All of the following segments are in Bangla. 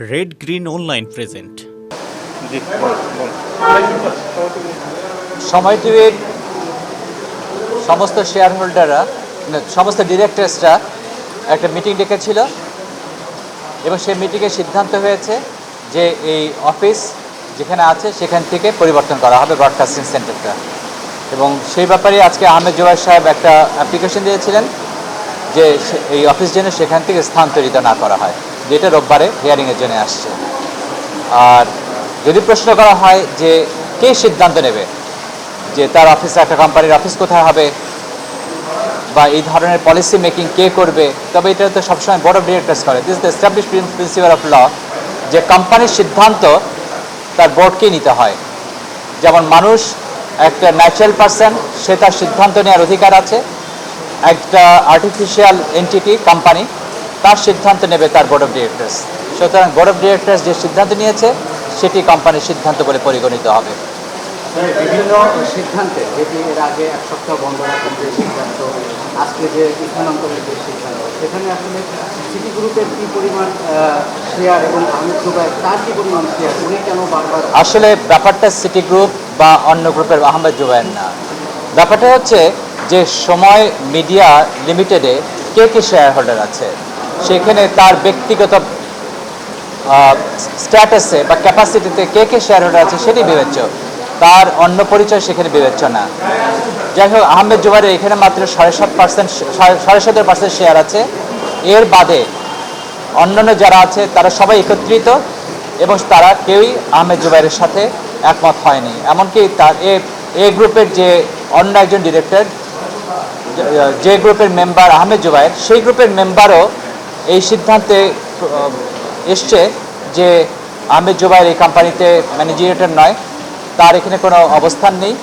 রেড গ্রিন অনলাইন প্রেজেন্ট সময় টিভির সমস্ত শেয়ার হোল্ডাররা সমস্ত ডিরেক্টরসরা একটা মিটিং ডেকেছিল এবং সেই মিটিংয়ে সিদ্ধান্ত হয়েছে যে এই অফিস যেখানে আছে সেখান থেকে পরিবর্তন করা হবে ব্রডকাস্টিং সেন্টারটা এবং সেই ব্যাপারে আজকে আহমেদ জোয়ার সাহেব একটা অ্যাপ্লিকেশন দিয়েছিলেন যে এই অফিস যেন সেখান থেকে স্থানান্তরিত না করা হয়। যেটা রোববারে হিয়ারিংয়ের জন্য আসছে। আর যদি প্রশ্ন করা হয় যে কে সিদ্ধান্ত নেবে? যে তার অফিস একটা কোম্পানির অফিস কোথায় হবে? বা এই ধরনের পলিসি মেকিং কে করবে? তবে এটা তো সবসময় বড় ডিরেক্টর্স করে। This the establish principal of law যে কোম্পানির সিদ্ধান্ত তার বোর্ডকেই নিতে হয়। যেমন মানুষ একটা ন্যাচারাল পার্সন সে তার সিদ্ধান্ত নেওয়ার অধিকার আছে। একটা আর্টিফিশিয়াল এন্টিটি কোম্পানি তার সিদ্ধান্ত নেবে তার বোর্ড অফ ডিরেক্টর্স সুতরাং বোর্ড অফ ডিরেক্টর্স যে সিদ্ধান্ত নিয়েছে সেটি কোম্পানির সিদ্ধান্ত বলে পরিগণিত হবে। বিভিন্ন সিদ্ধান্তে যেটি এর আগে এক সপ্তাহ বন্ধ রাখার যে সিদ্ধান্ত আজকে যে স্থানান্তরের যে সিদ্ধান্ত সেখানে আসলে সিটি গ্রুপের কী পরিমাণ শেয়ার এবং তার কী পরিমাণ শেয়ার উনি কেন বারবার আসলে ব্যাপারটা সিটি গ্রুপ বা অন্য গ্রুপের আহমেদ জুবাইর না। ব্যাপারটা হচ্ছে যে সময় মিডিয়া লিমিটেডে কে কে শেয়ার হোল্ডার আছে? সেখানে তার ব্যক্তিগত স্ট্যাটাসে বা ক্যাপাসিটিতে কে কে শেয়ার হোল্ডার আছে সেটি বিবেচ্য। তার অন্য পরিচয় সেখানে বিবেচ্য না। যাই হোক, আহমেদ জুবাইরের এখানে মাত্র সাড়ে সাত পার্সেন্ট সাড়ে সতেরো পার্সেন্ট শেয়ার আছে। এর বাদে অন্যান্য যারা আছে, তারা সবাই একত্রিত এবং তারা কেউই আহমেদ জুবাইরের সাথে একমত হয়নি। এমনকি তার এ এ গ্রুপের যে অন্য একজন ডিরেক্টর যে গ্রুপের মেম্বার আহমেদ জুবাইর, সেই গ্রুপের মেম্বারও এই সিদ্ধান্তে এসছে যে আহমেদ জুবাইর এই কোম্পানিতে ম্যানেজিয়েটর নয়। তার এখানে কোনো অবস্থান নেই।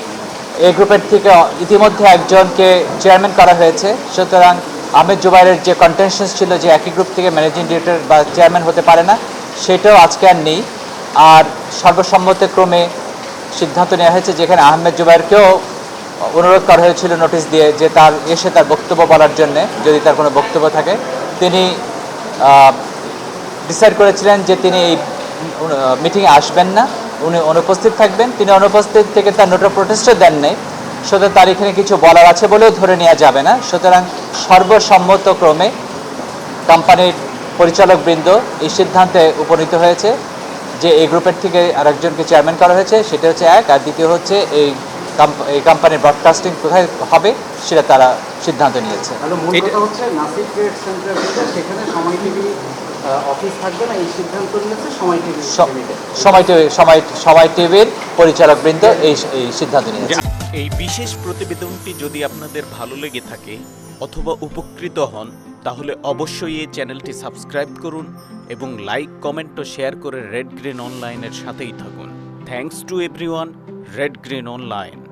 এই গ্রুপের থেকে ইতিমধ্যে একজনকে চেয়ারম্যান করা হয়েছে। সুতরাং আহমেদ জুবাইরের যে কন্টেনশন ছিল যে একই গ্রুপ থেকে ম্যানেজিং ডিরেক্টর বা চেয়ারম্যান হতে পারে না, সেটাও আজকে আর নেই। আর সর্বসম্মতক্রমে সিদ্ধান্ত নেওয়া হয়েছে যেখানে আহমেদ জুবাইরকেও অনুরোধ করা হয়েছিল নোটিশ দিয়ে যে তার, এসে তার বক্তব্য বলার জন্যে, যদি তার কোনো বক্তব্য থাকে। তিনি ডিসাইড করেছিলেন যে তিনি এই মিটিংয়ে আসবেন না। উনি অনুপস্থিত থাকবেন। তিনি অনুপস্থিত থেকে তার নোট প্রোটেস্টও দেন নেই। সুতরাং তার এখানে কিছু বলার আছে বলেও ধরে নেওয়া যাবে না। সুতরাং সর্বসম্মতক্রমে কোম্পানির পরিচালকবৃন্দ এই সিদ্ধান্তে উপনীত হয়েছে যে এই গ্রুপের থেকে আরেকজনকে চেয়ারম্যান করা হয়েছে। সেটা হচ্ছে এক। আর দ্বিতীয় হচ্ছে এই এই কোম্পানির ব্রডকাস্টিং কোথায় হবে সেটা তারা সিদ্ধান্ত নিয়েছে। সময় টিভি অফিস থাকবে না এই সময় টিভির পরিচালকবৃন্দ এই এই সিদ্ধান্ত নিয়েছে। এই বিশেষ প্রতিবেদনটি যদি আপনাদের ভালো লেগে থাকে অথবা উপকৃত হন তাহলে অবশ্যই এই চ্যানেলটি সাবস্ক্রাইব করুন এবং লাইক কমেন্ট ও শেয়ার করে রেড গ্রিন অনলাইনের সাথেই থাকুন। Thanks to everyone red green online